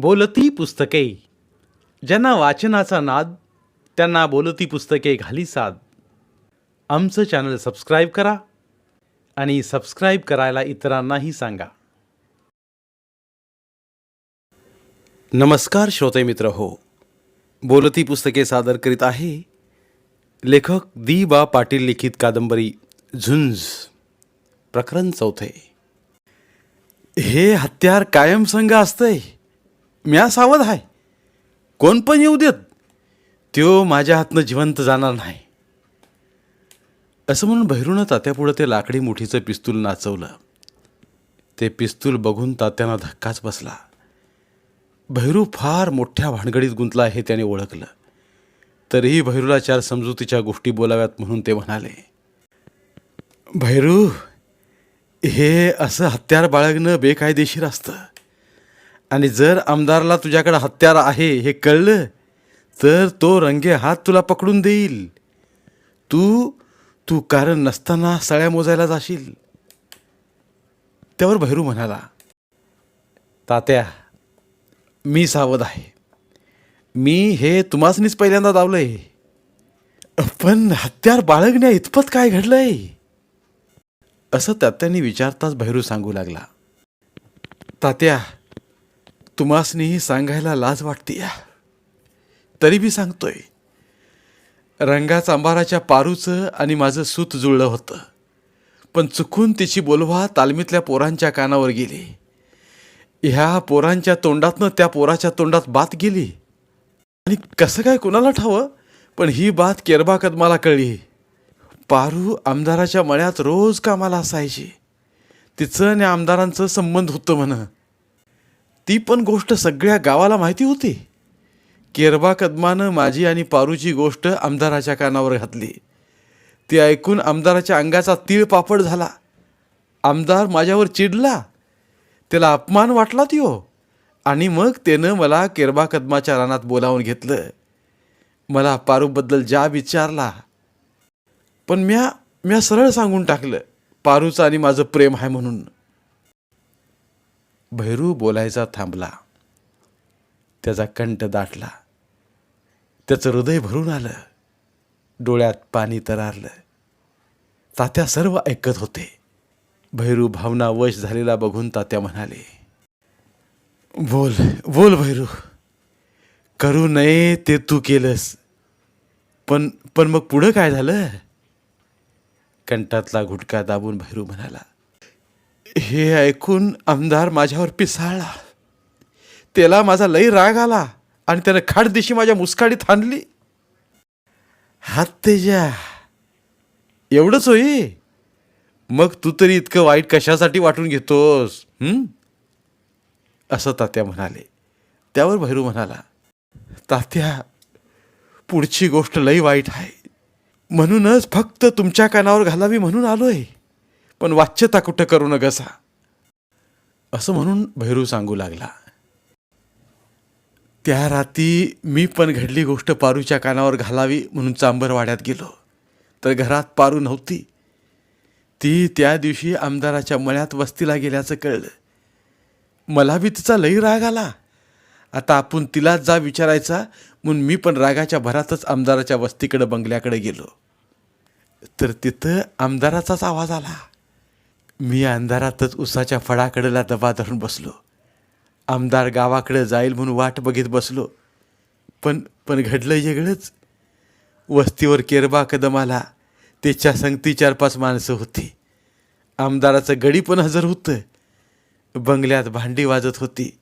बोलती पुस्तके. ज्यांना वाचनाचा नाद त्यांना बोलती पुस्तके घाली साद. आमचं चॅनल सबस्क्राईब करा आणि सबस्क्राईब करायला इतरांनाही सांगा. नमस्कार श्रोते मित्र हो. बोलती पुस्तके सादर करीत आहे लेखक दी बा पाटील लिखित कादंबरी झुंज प्रकरण चौथे. हे हत्यार कायम संघ असतंय. म्या सावध आहे कोण पण येऊ देत त्यो माझ्या हातनं जिवंत जाणार नाही. असं म्हणून भैरूनं तात्यापुढं ते लाकडी मुठीचं पिस्तूल नाचवलं. ते पिस्तूल बघून तात्यांना धक्काच बसला. भैरू फार मोठ्या भानगडीत गुंतला हे त्याने ओळखलं. तरीही भैरूला चार समजुतीच्या गोष्टी बोलाव्यात म्हणून ते म्हणाले भैरू हे असं हत्यार बाळगणं बेकायदेशीर असतं. आणि जर आमदारला तुझ्याकडं हत्यार आहे हे कळलं तर तो रंगे हात तुला पकडून देईल. तू तू कारण नसताना सळ्या मोजायला जाशील. त्यावर भैरू म्हणाला तात्या मी सावध आहे. मी हे तुम्हासनीच पहिल्यांदा दावलंय. पण हत्यार बाळगण्या इतपत काय घडलंय? असं तात्याने विचारताच भैरू सांगू लागला. तात्या तुम्हासनीही सांगायला लाज वाटते तरी मी सांगतोय रंगाच अंबाराच्या पारूचं आणि माझं सूत जुळलं होतं. पण चुकून तिची बोलवा तालमीतल्या पोरांच्या कानावर गेली. ह्या पोरांच्या तोंडातनं त्या पोराच्या तोंडात बात गेली. आणि कसं काय कुणाला ठावं? पण ही बात केरबा कदमाला कळली. पारू आमदाराच्या मळ्यात रोज कामाला असायची. तिचं आणि आमदारांचं संबंध होतं म्हणं. ती पण गोष्ट सगळ्या गावाला माहिती होती. केरबा कदमानं माझी आणि पारूची गोष्ट आमदाराच्या कानावर घातली. ती ऐकून आमदाराच्या अंगाचा तीळ पापड झाला. आमदार माझ्यावर चिडला. त्याला अपमान वाटला त्यो. आणि मग त्यानं मला केरबा कदमाच्या रानात बोलावून घेतलं. मला पारूबद्दल जा विचारला. पण म्या म्या सरळ सांगून टाकलं. पारूचं आणि माझं प्रेम आहे म्हणून. भैरू बोलायचा थांबला. त्याचा कंठ दाटला. त्याचं हृदय भरून आलं. डोळ्यात पाणी तरारलं. तात्या सर्व ऐकत होते. भैरू भावना वश झालेला बघून तात्या म्हणाले बोल बोल भैरू. करू नये ते तू केलंस. पण पण मग पुढं काय झालं? कंठातला घुटका दाबून भैरू म्हणाला हे ऐकून आमदार माझ्यावर पिसाळला. त्याला माझा लई राग आला आणि त्यानं खाट दिशी माझ्या मुसकाडीत हाणली. हात तेजा. एवढंच होई. मग तू तरी इतकं वाईट कशासाठी वाटून घेतोस असं तात्या म्हणाले. त्यावर भैरू म्हणाला तात्या पुढची गोष्ट लई वाईट आहे. म्हणूनच फक्त तुमच्या कानावर घालावी म्हणून आलोय. पण वाच्यता कुठं करू न असं म्हणून भैरू सांगू लागला. त्या राती मी पण घडली गोष्ट पारूच्या कानावर घालावी म्हणून चांबरवाड्यात गेलो. तर घरात पारू नव्हती. ती त्या दिवशी आमदाराच्या मळ्यात वस्तीला गेल्याचं कळलं. मला बी तिचा लई राग आला. आता आपण तिलाच जा विचारायचा म्हणून मी पण रागाच्या भरातच आमदाराच्या वस्तीकडं बंगल्याकडे गेलो. तर तिथं आमदाराचाच आवाज आला. मी अंधारातच उसाच्या फळाकडेला दबा धरून बसलो. आमदार गावाकडे जाईल म्हणून वाट बघित बसलो. पण पण घडलं वेगळंच वस्तीवर केरबा कदम आला. त्याच्या संगती चार पाच माणसं होती. आमदाराचं गडी पण हजर होतं. बंगल्यात भांडी वाजत होती.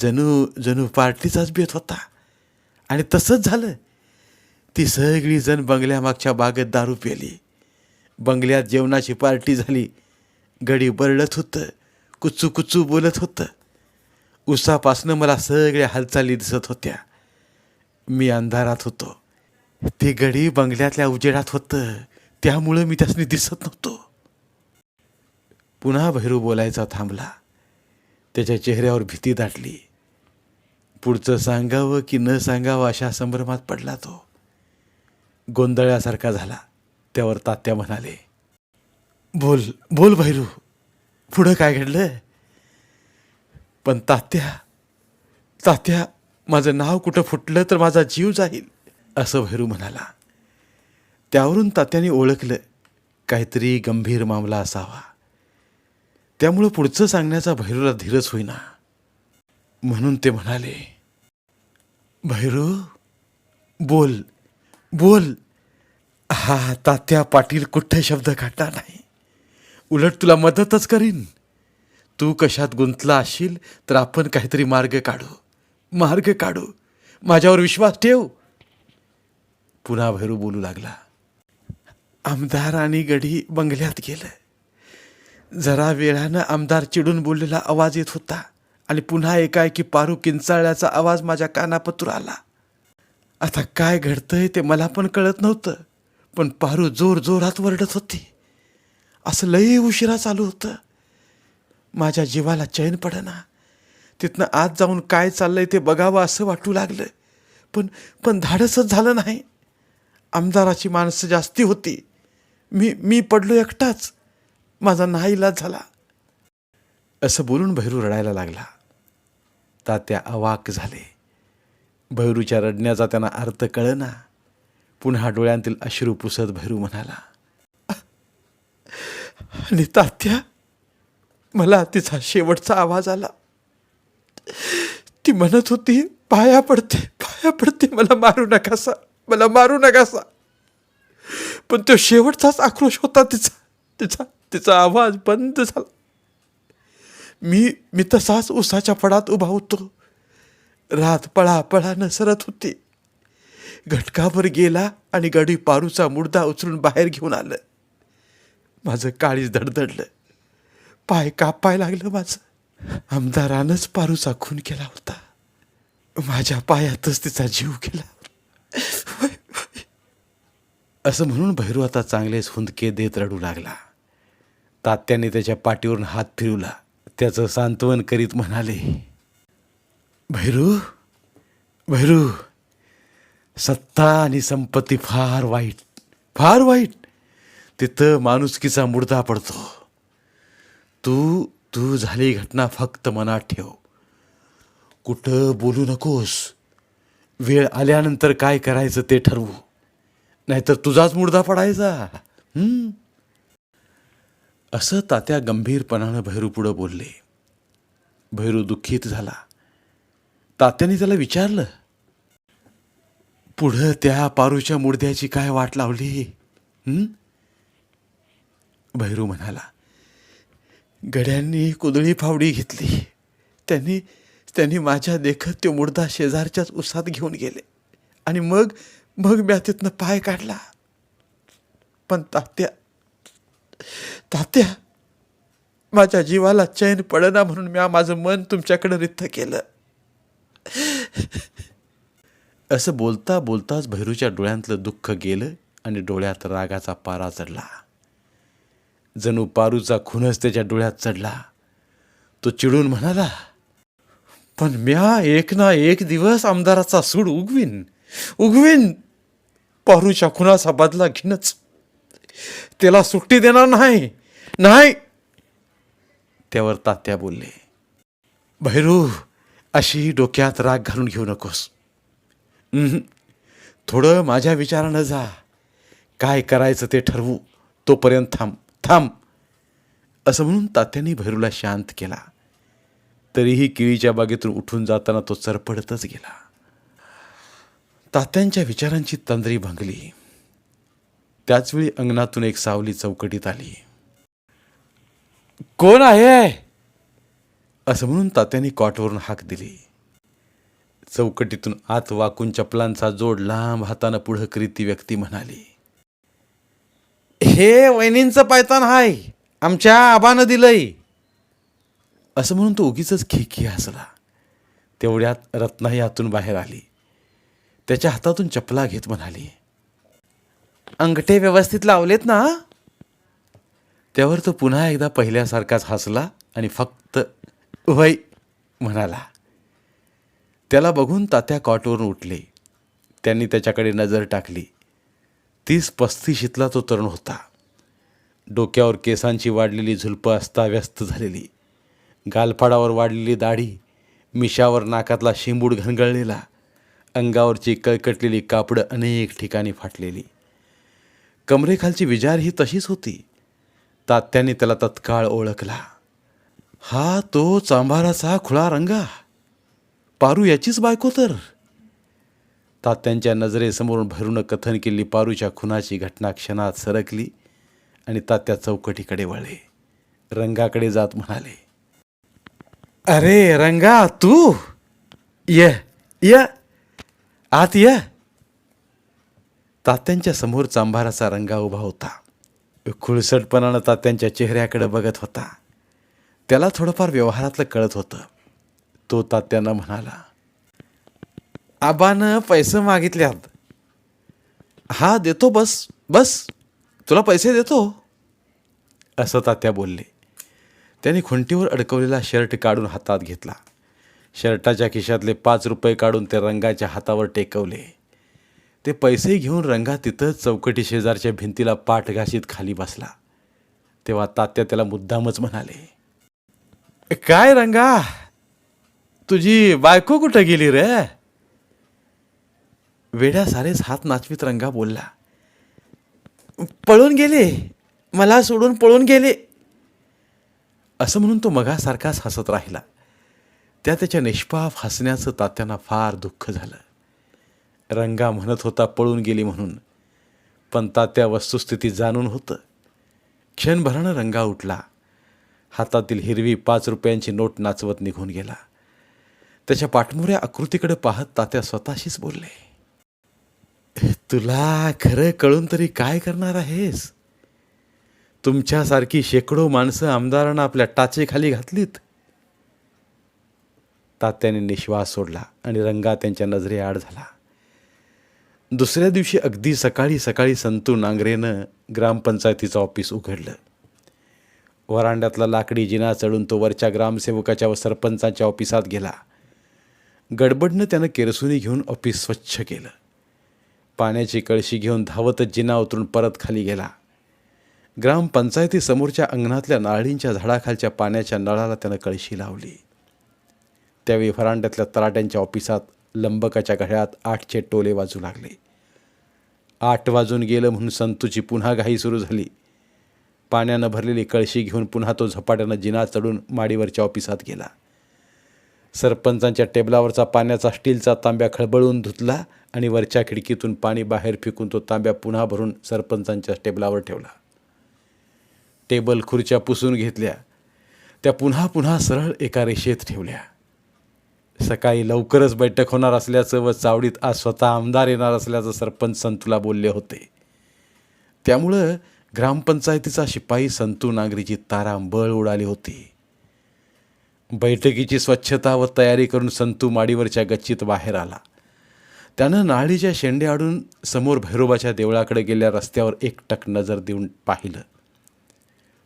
जणू जणू पार्टीचाच बेत होता. आणि तसंच झालं. ती सगळीजण बंगल्यामागच्या बागेत दारू पेली बंगल्यात जेवणाची पार्टी झाली. गडी बरळत होतं कुचू कुचू बोलत होतं. उसापासनं मला सगळ्या हालचाली दिसत होत्या. मी अंधारात होतो. ते गडी बंगल्यातल्या उजेडात होतं त्यामुळं मी त्यासनी दिसत नव्हतो. पुन्हा भैरू बोलायचा थांबला. त्याच्या चेहऱ्यावर भीती दाटली. पुढचं सांगावं की न सांगावं अशा संभ्रमात पडला तो. गोंधळ्यासारखा झाला. त्यावर तात्या म्हणाले बोल बोल भैरू. पुढं काय घडलं पण तात्या तात्या माझं नाव कुठं फुटलं तर माझा जीव जाईल असं भैरू म्हणाला. त्यावरून तात्याने ओळखलं काहीतरी गंभीर मामला असावा. त्यामुळं पुढचं सांगण्याचा भैरूला धीरच होईना. म्हणून ते म्हणाले भैरू बोल बोल. हा तात्या पाटील कुठं शब्द काढणार नाही? उलट तुला मदतच करीन. तू कशात गुंतला असशील तर आपण काहीतरी मार्ग काढू. मार्ग काढू. माझ्यावर विश्वास ठेव. पुन्हा भैरू बोलू लागला. आमदार आणि गडी बंगल्यात गेलं. जरा वेळानं आमदार चिडून बोललेला आवाज येत होता आणि पुन्हा एकाएकी पारू किंचाळल्याचा आवाज माझ्या कानापतूर आला. आता काय घडतंय ते मला पण कळत नव्हतं पण पारू जोर जोरात वरडत होती. असं लई उशिरा चालू होतं. माझ्या जीवाला चैन पडना. तिथनं आत जाऊन काय चाललंय ते बघावं असं वाटू लागलं. पण पण धाडसच झालं नाही. आमदाराची माणसं जास्ती होती. मी मी पडलो एकटाच. माझा नाईलाज झाला. असं बोलून भैरू रडायला लागला. तात्या अवाक झाले. भैरूच्या रडण्याचा त्यांना अर्थ कळना. पुन्हा डोळ्यांतील अश्रू पुसत भैरू म्हणाला आणि तात्या मला तिचा शेवटचा आवाज आला. ती म्हणत होती पाया पडते पाया पडते मला मारू नकासा मला मारू नकासा. पण तो शेवटचाच आक्रोश होता तिचा तिचा तिचा आवाज बंद झाला. मी मी तसाच उसाच्या फडात उभा होतो. रात पळा पळा नसरत होती. घटकाभर गेला आणि गडी पारूचा मुर्दा उचलून बाहेर घेऊन आलं. माझं काळीच धडधडलं. पाय कापाय लागलं माझं. आमदारानंच पारूचा खून केला होता. माझ्या पायातच तिचा जीव गेला. असं म्हणून भैरू आता चांगलेच हुंदके देत रडू लागला. तात्याने त्याच्या पाठीवरून हात फिरवला. त्याचं सांत्वन करीत म्हणाले भैरू भैरू सत्ता आणि संपत्ती फार वाईट फार वाईट. तिथं माणुसकीचा मुडदा पडतो. तू तू झाली घटना फक्त मनात ठेव. कुठं बोलू नकोस. वेळ आल्यानंतर काय करायचं ते ठरवू. नाहीतर तुझाच मुडदा पडायचा. असं तात्या गंभीरपणानं भैरू पुढं बोलले. भैरू दुःखीत झाला. तात्याने त्याला विचारलं पुढं त्या पारूच्या मुडद्याची काय वाट लावली? भैरू म्हणाला गड्यांनी कुदळी फावडी घेतली. त्यांनी त्यांनी माझ्या देखत तो मुडदा शेजारच्याच उसात घेऊन गेले. आणि मग मग म्या तिथनं पाय काढला. पण तात्या तात्या माझ्या जीवाला चैन पडना म्हणून म्या माझं मन तुमच्याकडे रित्त केलं. असं बोलता बोलताच भैरूच्या डोळ्यांतलं दुःख गेलं आणि डोळ्यात रागाचा पारा चढला. जणू पारूचा खूनच त्याच्या डोळ्यात चढला. तो चिडून म्हणाला पण म्या एक ना एक दिवस आमदाराचा सूड उगवीन. उगवीन. पारूच्या खुनाचा बदला घेणच त्याला सुट्टी देणार नाही. नाही. त्यावर तात्या बोलले भैरू अशी डोक्यात राग घालून घेऊ नकोस. थोडं माझ्या विचारानं जा. काय करायचं ते ठरवू. तोपर्यंत थांब. थांब. असं म्हणून तात्यांनी भैरूला शांत केला. तरीही केळीच्या बागेतून उठून जाताना तो चरपडतच गेला. तात्यांच्या विचारांची तंद्री भंगली. त्याचवेळी अंगणातून एक सावली चौकटीत आली. कोण आहे? असं म्हणून तात्यांनी कॉटवरून हाक दिली. चौकटीतून आत वाकून चपलांचा जोड लांब हातानं पुढं करीत ती व्यक्ती म्हणाली हे वहिनींचं पायतान हाय आमच्या आबानं दिलंय. असं म्हणून तो उगीच खिकी हसला. तेवढ्यात रत्नाही आतून बाहेर आली. त्याच्या हातातून चपला घेत म्हणाली अंगठे व्यवस्थित लावलेत ना? त्यावर तो पुन्हा एकदा पहिल्यासारखाच हसला आणि फक्त वय म्हणाला. त्याला बघून तात्या कॉटवरून उठले. त्यांनी त्याच्याकडे नजर टाकली. तीस पस्तीशीतला तो तरुण होता. डोक्यावर केसांची वाढलेली झुलपं अस्ताव्यस्त झालेली. गालफाडावर वाढलेली दाढी मिशावर नाकातला शिंबूड घनगळलेला अंगावरची कळकटलेली कापडं अनेक ठिकाणी फाटलेली. कमरेखालची विजार ही तशीच होती. तात्याने त्याला तत्काळ ओळखला. हा तो चांभाराचा खुळा रंगा. पारू याचीच बायको तर. तात्यांच्या नजरेसमोरून भरून कथन केलेली पारूच्या खुनाची घटना क्षणात सरकली. आणि तात्या चौकटीकडे वळले. रंगाकडे जात म्हणाले अरे रंगा तू? ये ये. आत ये. तात्यांच्या समोर चांभाराचा रंगा उभा होता. खुळसटपणानं तात्यांच्या चेहऱ्याकडे बघत होता. त्याला थोडंफार व्यवहारातलं कळत होतं. तो तात्यांना म्हणाला आबानं पैसे मागितल्यात. हा देतो बस बस. तुला पैसे देतो. असं तात्या बोलले. त्याने खुंटीवर अडकवलेला शर्ट काढून हातात घेतला. शर्टाच्या खिशातले पाच रुपये काढून ते रंगाच्या हातावर टेकवले. ते पैसे घेऊन रंगा तिथंच चौकटी शेजारच्या भिंतीला पाठ घाशीत खाली बसला. तेव्हा तात्या त्याला मुद्दामच म्हणाले काय रंगा? तुझी बायको कुठं गेली रे? वेड्या सारेच हात नाचवीत रंगा बोलला पळून गेले? मला सोडून पळून गेले. असं म्हणून तो मगासारखाच हसत राहिला. त्या त्याच्या निष्पाप हसण्याचं तात्यांना फार दुःख झालं. रंगा म्हणत होता पळून गेली म्हणून. पण तात्या वस्तुस्थिती जाणून होतं. क्षणभरानं रंगा उठला. हातातील हिरवी पाच रुपयांची नोट नाचवत निघून गेला. त्याच्या पाठमोऱ्या आकृतीकडे पाहत तात्या स्वतःशीच बोलले तुला खरं कळून तरी काय करणार आहेस? तुमच्यासारखी शेकडो माणसं आमदारांना आपल्या टाचेखाली घातलीत. तात्याने निश्वास सोडला आणि रंगा त्यांच्या नजरेआड झाला. दुसऱ्या दिवशी अगदी सकाळी सकाळी संतू नांगरेनं ग्रामपंचायतीचं ऑफिस उघडलं. वरांड्यातला लाकडी जिना चढून तो वरच्या ग्रामसेवकाच्या व सरपंचाच्या ऑफिसात गेला. गडबडनं त्यानं केरसुनी घेऊन ऑफिस स्वच्छ केलं. पाण्याची कळशी घेऊन धावतच जिना उतरून परत खाली गेला. ग्रामपंचायतीसमोरच्या अंगणातल्या नारळींच्या झाडाखालच्या पाण्याच्या नळाला त्यानं कळशी लावली. त्यावेळी फरांड्यातल्या तलाट्यांच्या ऑफिसात लंबकाच्या घड्यात आठचे टोले वाजू लागले. आठ वाजून गेलं म्हणून संतूची पुन्हा घाई सुरू झाली. पाण्यानं भरलेली कळशी घेऊन पुन्हा तो झपाट्यानं जिना चढून माडीवरच्या ऑफिसात गेला. सरपंचांच्या टेबलावरचा पाण्याचा स्टीलचा तांब्या खळबळून धुतला आणि वरच्या खिडकीतून पाणी बाहेर फेकून तो तांब्या पुन्हा भरून सरपंचांच्या टेबलावर ठेवला. टेबल खुर्च्या पुसून घेतल्या. त्या पुन्हा पुन्हा सरळ एका रेषेत ठेवल्या. सकाळी लवकरच बैठक होणार असल्याचं व चावडीत आज स्वतः आमदार येणार असल्याचं सरपंच संतूला बोलले होते. त्यामुळं ग्रामपंचायतीचा शिपाई संतू नागरीची तारांबळ उडाली होती. बैठकीची स्वच्छता व तयारी करून संतू माडीवरच्या गच्चीत बाहेर आला. त्यानं नाळीच्या शेंड्याआडून समोर भैरोबाच्या देवळाकडे गेल्या रस्त्यावर एकटक नजर देऊन पाहिलं.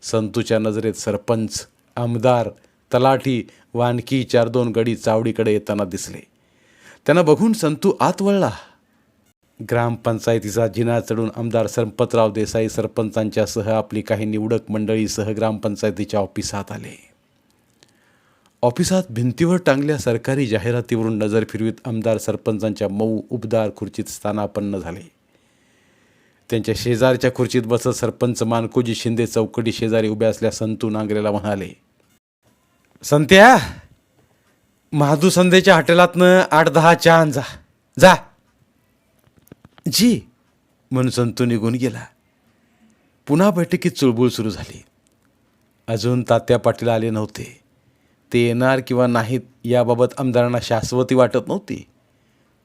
संतूच्या नजरेत सरपंच आमदार तलाठी वानकी चार दोन गडी चावडीकडे येताना दिसले. त्यांना बघून संतू आत वळला ग्रामपंचायतीचा जिना चढून आमदार संपतराव देसाई सरपंचांच्यासह आपली काही निवडक मंडळीसह ग्रामपंचायतीच्या ऑफिसात आले. ऑफिसात भिंतीवर टांगल्या सरकारी जाहिरातीवरून नजर फिरवीत आमदार सरपंचांच्या मऊ उबदार खुर्चीत स्थानापन्न झाले. त्यांच्या शेजारच्या खुर्चीत बसत सरपंच मानकोजी शिंदे चौकटी शेजारी उभ्या असल्या संतू नांगरेला म्हणाले संत्या महादू संध्येच्या हॉटेलातनं आठ दहा चहा जा. जा. जी. म्हणून संतू निघून गेला. पुन्हा बैठकीत चुळबुळ सुरू झाली. अजून तात्या पाटील आले नव्हते. ते येणार किंवा नाहीत याबाबत आमदारांना शाश्वती वाटत नव्हती.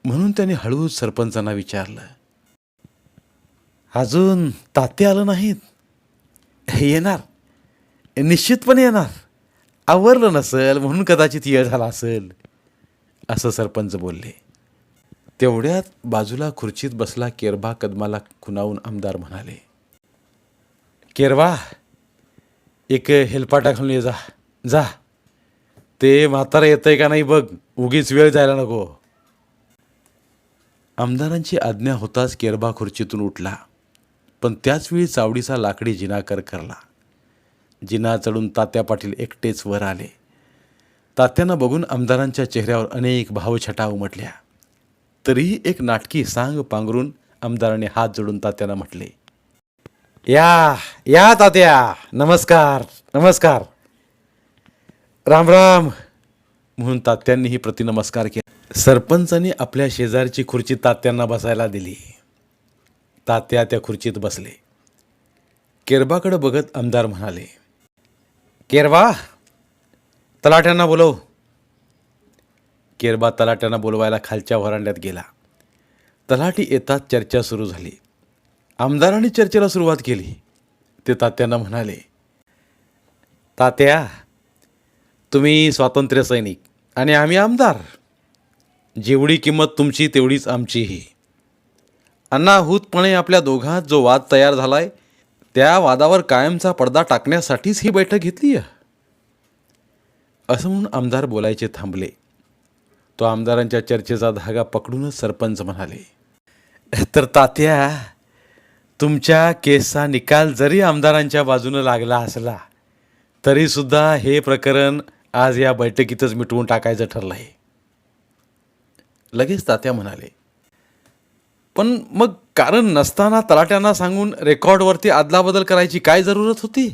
म्हणून त्यांनी हळूच सरपंचांना विचारलं अजून ताते आलं नाहीत. येणार. निश्चितपणे येणार. आवरलं नसेल म्हणून कदाचित येळ झाला असेल असं सरपंच बोलले. तेवढ्यात बाजूला खुर्चीत बसला केरबा कदमाला खुनावून आमदार म्हणाले केरवा एक हेलपाटा घालून ये जा. जा. ते म्हातारा येतंय का नाही बघ. उगीच वेळ जायला नको. आमदारांची आज्ञा होताच केरबा खुर्चीतून उठला. पण त्याचवेळी चावडीचा लाकडी जिना करकरला जिना चढून तात्या पाटील एकटेच वर आले. तात्यांना बघून आमदारांच्या चेहऱ्यावर अनेक भावछटा उमटल्या. तरीही एक नाटकी सांग पांघरून आमदाराने हात जोडून तात्यांना म्हटले या या तात्या नमस्कार नमस्कार. राम राम. म्हणून तात्यांनीही प्रतिनमस्कार केला. सरपंचांनी आपल्या शेजारची खुर्ची तात्यांना बसायला दिली. तात्या त्या खुर्चीत बसले. केरबाकडं बघत आमदार म्हणाले केरबा तलाट्यांना बोलव. केरबा तलाट्यांना बोलवायला खालच्या व्हरांड्यात गेला. तलाठी येतात चर्चा सुरू झाली. आमदारांनी चर्चेला सुरुवात केली. ते तात्यांना म्हणाले तात्या तुम्ही स्वातंत्र्य सैनिक आणि आम्ही आमदार. जेवढी किंमत तुमची तेवढीच आमचीही. अनाहूतपणे आपल्या दोघांत जो वाद तयार झालाय त्या वादावर कायमचा पडदा टाकण्यासाठीच ही बैठक घेतली आहे असं म्हणून आमदार बोलायचे थांबले. तो आमदारांच्या चर्चेचा धागा पकडूनच सरपंच म्हणाले तर तात्या तुमच्या केसचा निकाल जरी आमदारांच्या बाजूनं लागला असला तरीसुद्धा हे प्रकरण आज या बैठकीतच मिटवून टाकायचं ठरलं आहे लगेच तात्या म्हणाले पण मग कारण नसताना तलाट्यांना सांगून रेकॉर्डवरती अदलाबदल करायची काय जरूरत होती?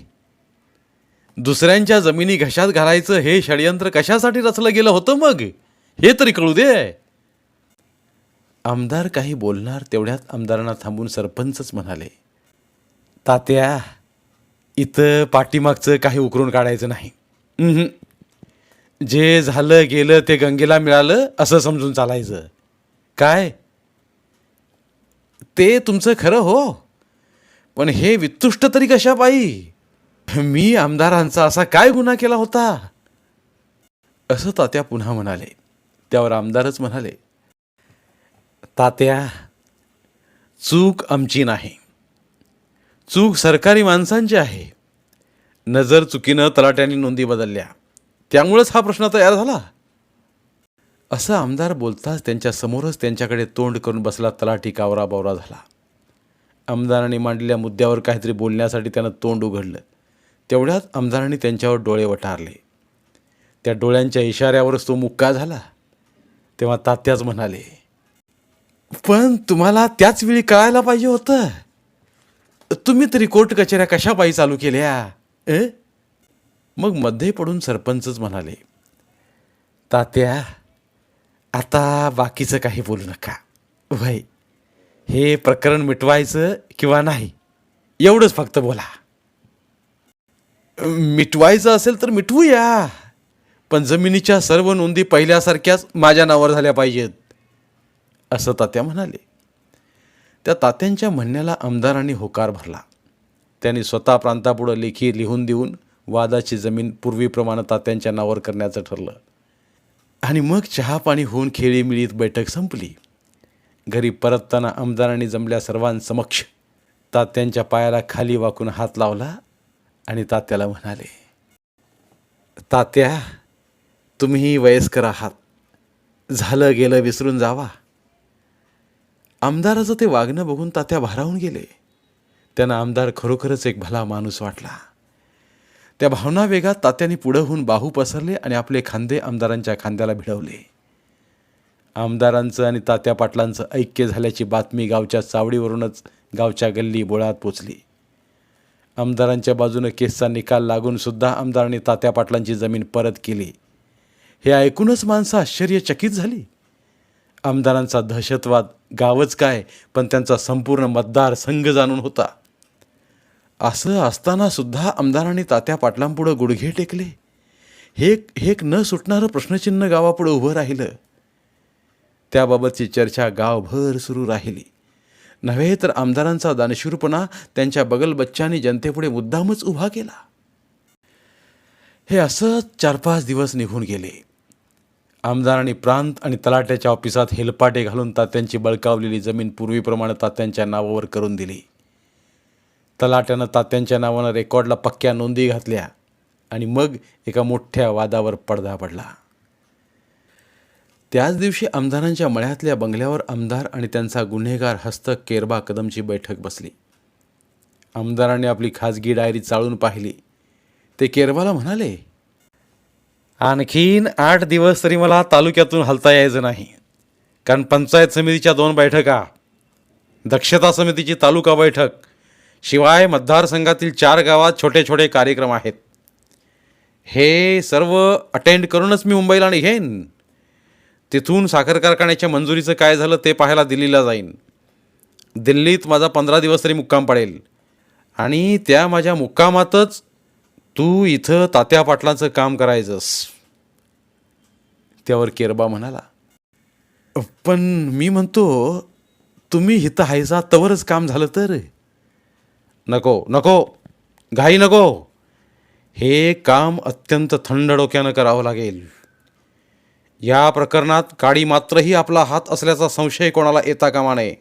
दुसऱ्यांच्या जमिनी घशात घालायचं हे षडयंत्र कशासाठी रचलं गेलं होतं मग? हे तरी कळू दे. आमदार काही बोलणार तेवढ्यात आमदारांना थांबून सरपंचच म्हणाले तात्या इथं पाठीमागचं काही उकरून काढायचं नाही. जे झालं गेलं ते गंगेला मिळालं असं समजून चालायचं. काय? ते तुमचं खरं हो. पण हे वितुष्ट तरी कशा पायी मी आमदारांचा असा काय गुन्हा केला होता? असं तात्या पुन्हा म्हणाले. त्यावर आमदारच म्हणाले तात्या चूक आमची नाही. चूक सरकारी माणसांची आहे. नजर चुकीनं तलाट्यांनी नोंदी बदलल्या. त्यामुळंच हा प्रश्न तयार झाला. असं आमदार बोलताच त्यांच्या समोरच त्यांच्याकडे तोंड करून बसला तलाठी कावरा बावरा झाला. आमदारांनी मांडलेल्या मुद्द्यावर काहीतरी बोलण्यासाठी त्यानं तोंड उघडलं. तेवढ्याच आमदारांनी त्यांच्यावर डोळे वटारले. त्या डोळ्यांच्या इशाऱ्यावरच तो मुक्का झाला. तेव्हा तात्याच म्हणाले पण तुम्हाला त्याच वेळी कळायला पाहिजे होतं. तुम्ही तरी कोर्ट कचेऱ्या कशा पायी चालू केल्या? ए मग मध्ये पडून सरपंचच म्हणाले तात्या आता बाकीचं काही बोलू नका. वय हे प्रकरण मिटवायचं किंवा नाही एवढंच फक्त बोला. मिटवायचं असेल तर मिटवूया पण जमिनीच्या सर्व नोंदी पहिल्यासारख्याच माझ्या नावावर झाल्या पाहिजेत असं तात्या म्हणाले. त्या तात्यांच्या म्हणण्याला आमदारांनी होकार भरला. त्यांनी स्वतः प्रांतापुढं लेखी लिहून देऊन वादाची जमीन पूर्वीप्रमाणे तात्यांच्या नावावर करण्याचं ठरलं. आणि मग चहा पाणी होऊन खेळीमिळीत बैठक संपली. घरी परतताना आमदारांनी जमल्या सर्वांसमक्ष तात्यांच्या पायाला खाली वाकून हात लावला आणि तात्याला म्हणाले तात्या तुम्ही वयस्कर आहात. झालं गेलं विसरून जावा. आमदाराचं ते वागणं बघून तात्या भारावून गेले. त्यांना आमदार खरोखरच एक भला माणूस वाटला. त्या भावना वेगात तात्यांनी पुढं होऊन बाहू पसरले आणि आपले खांदे आमदारांच्या खांद्याला भिडवले. आमदारांचं आणि तात्या पाटलांचं ऐक्य झाल्याची बातमी गावच्या चावडीवरूनच गावच्या गल्ली बोळात पोचली. आमदारांच्या बाजूनं केसचा निकाल लागून सुद्धा आमदारांनी तात्या पाटलांची जमीन परत केली. हे ऐकूनच माणसं आश्चर्यचकित झाली. आमदारांचा दहशतवाद गावच काय पण त्यांचा संपूर्ण मतदार संघ जाणून होता. असं असताना सुद्धा आमदारांनी तात्या पाटलांपुढं गुडघे टेकले. हे हे एक न सुटणारं प्रश्नचिन्ह गावापुढं उभं राहिलं. त्याबाबतची चर्चा गावभर सुरू राहिली. नव्हे तर आमदारांचा दानशूरपणा त्यांच्या बगलबच्चांनी जनतेपुढे मुद्दामच उभा केला. हे असंच चार पाच दिवस निघून गेले. आमदारांनी प्रांत आणि तलाट्याच्या ऑफिसात हेलपाटे घालून तात्यांची बळकावलेली जमीन पूर्वीप्रमाणे तात्यांच्या नावावर करून दिली. तलाट्यानं तात्यांच्या नावानं रेकॉर्डला पक्क्या नोंदी घातल्या आणि मग एका मोठ्या वादावर पडदा पडला. त्याच दिवशी आमदारांच्या मळ्यातल्या बंगल्यावर आमदार आणि त्यांचा गुन्हेगार हस्तक केरबा कदमची बैठक बसली. आमदारांनी आपली खाजगी डायरी चाळून पाहिली. ते केरबाला म्हणाले आणखीन आठ दिवस तरी मला तालुक्यातून हलता यायचं नाही. कारण पंचायत समितीच्या दोन बैठका दक्षता समितीची तालुका बैठक शिवाय मतदारसंघातील चार गावात छोटे छोटे कार्यक्रम आहेत. हे सर्व अटेंड करूनच मी मुंबईला निघेन. तिथून साखर कारखान्याच्या मंजुरीचं काय झालं ते पाहायला दिल्लीला जाईन. दिल्लीत माझा पंधरा दिवस तरी मुक्काम पडेल. आणि त्या माझ्या मुक्कामातच तू इथं तात्या पाटलांचं काम करायचंस. त्यावर केरबा म्हणाला पण मी म्हणतो तुम्ही इथं हायसा तवरच काम झालं तर? नको नको. घाई नको. हे काम अत्यंत थंड डोक्यानं करावं लागेल. या प्रकरणात काळी मात्रही आपला हात असल्याचा संशय कोणाला येता कामा नये.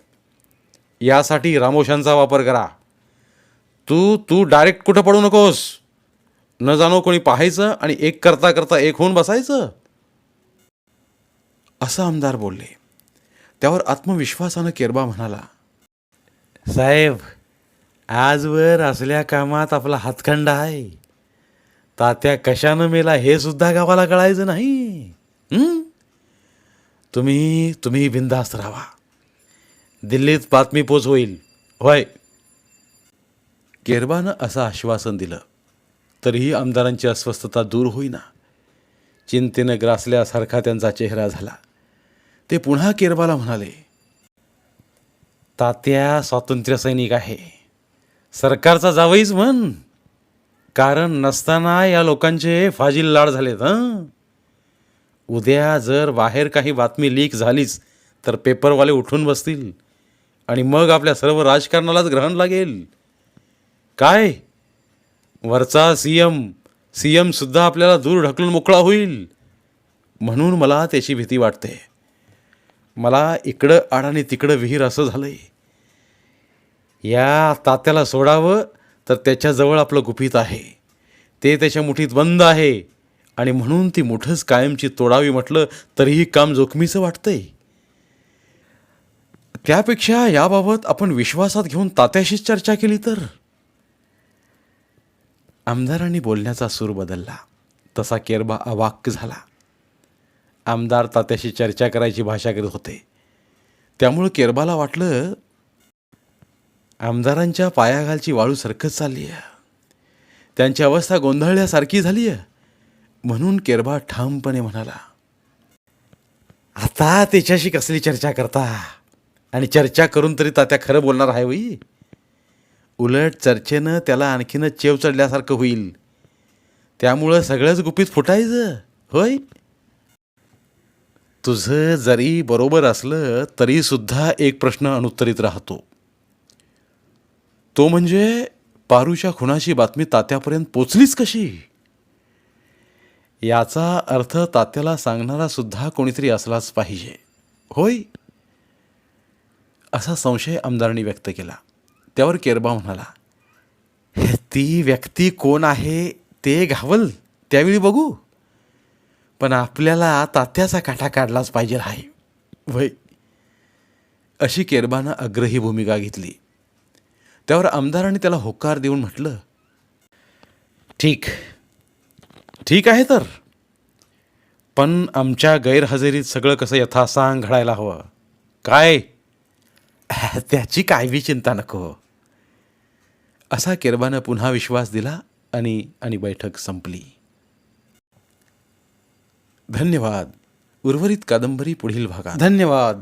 यासाठी रामोशांचा वापर करा. तू तू डायरेक्ट कुठं पडू नकोस. न जाणो कोणी पाहायचं आणि एक करता करता एक होऊन बसायचं. असं आमदार बोलले. त्यावर आत्मविश्वासानं केरबा म्हणाला. साहेब आजवर असल्या कामात आपला हातखंडा आहे. तात्या कशानं मेला हे सुद्धा गावाला कळायचं नाही. तुम्ही तुम्ही बिंदास्त राहा. दिल्लीत बातमी पोच होईल. होय. केरबानं असं आश्वासन दिलं तरीही आमदारांची अस्वस्थता दूर होईना. चिंतेनं ग्रासल्यासारखा त्यांचा चेहरा झाला. ते पुन्हा केरबाला म्हणाले तात्या स्वातंत्र्य सैनिक आहे. सरकारचा जावईच म्हण. कारण नसताना या लोकांचे फाजील लाड झालेत हं? उद्या जर बाहेर काही बातमी लीक झालीच तर पेपरवाले उठून बसतील. आणि मग आपल्या सर्व राजकारणालाच ग्रहण लागेल. काय? वरचा सी एम सी एमसुद्धा आपल्याला दूर ढकलून मोकळा होईल. म्हणून मला त्याची भीती वाटते. मला इकडं आड आणि तिकडं विहीर असं झालं आहे या तात्याला सोडावं तर त्याच्याजवळ आपलं गुपित आहे. ते त्याच्या मुठीत बंद आहे आणि म्हणून ती मुठंच कायमची तोडावी म्हटलं तरीही काम जोखमीचं वाटतंय. त्यापेक्षा याबाबत आपण विश्वासात घेऊन तात्याशीच चर्चा केली तर? आमदारांनी बोलण्याचा सूर बदलला. तसा केरबा अवाक्य झाला. आमदार तात्याशी चर्चा करायची भाषा करत होते. त्यामुळं केरबाला वाटलं आमदारांच्या पायाखालची वाळू सरकत चालली आहे त्यांची अवस्था गोंधळल्यासारखी झाली आहे म्हणून केरबा ठामपणे म्हणाला आता त्याच्याशी कसली चर्चा करता? आणि चर्चा करून तरी तात्या खरं बोलणार आहे होई. उलट चर्चेनं त्याला आणखीनच चेव चढल्यासारखं होईल. त्यामुळं सगळंच गुपित फुटायचं होय? तुझं जरी बरोबर असलं तरीसुद्धा एक प्रश्न अनुत्तरित राहतो. तो म्हणजे पारूच्या खुणाची बातमी तात्यापर्यंत पोचलीच कशी? याचा अर्थ तात्याला सांगणारा सुद्धा कोणीतरी असलाच पाहिजे. होय? असा संशय आमदारांनी व्यक्त केला. त्यावर केरबा म्हणाला ती व्यक्ती कोण आहे ते घावल त्यावेळी बघू. पण आपल्याला तात्याचा काटा काढलाच पाहिजे आहे. वय अशी केरबानं अग्रही भूमिका घेतली. त्यावर आमदारांनी त्याला होकार देऊन म्हटलं. ठीक. ठीक आहे तर. पण आमच्या गैरहजेरीत सगळं कसं यथासांग घडायला हवं? काय? त्याची काय बी चिंता नको. असा केरबानं पुन्हा विश्वास दिला आणि आणि बैठक संपली. धन्यवाद. उर्वरित कादंबरी पुढील भागात. धन्यवाद.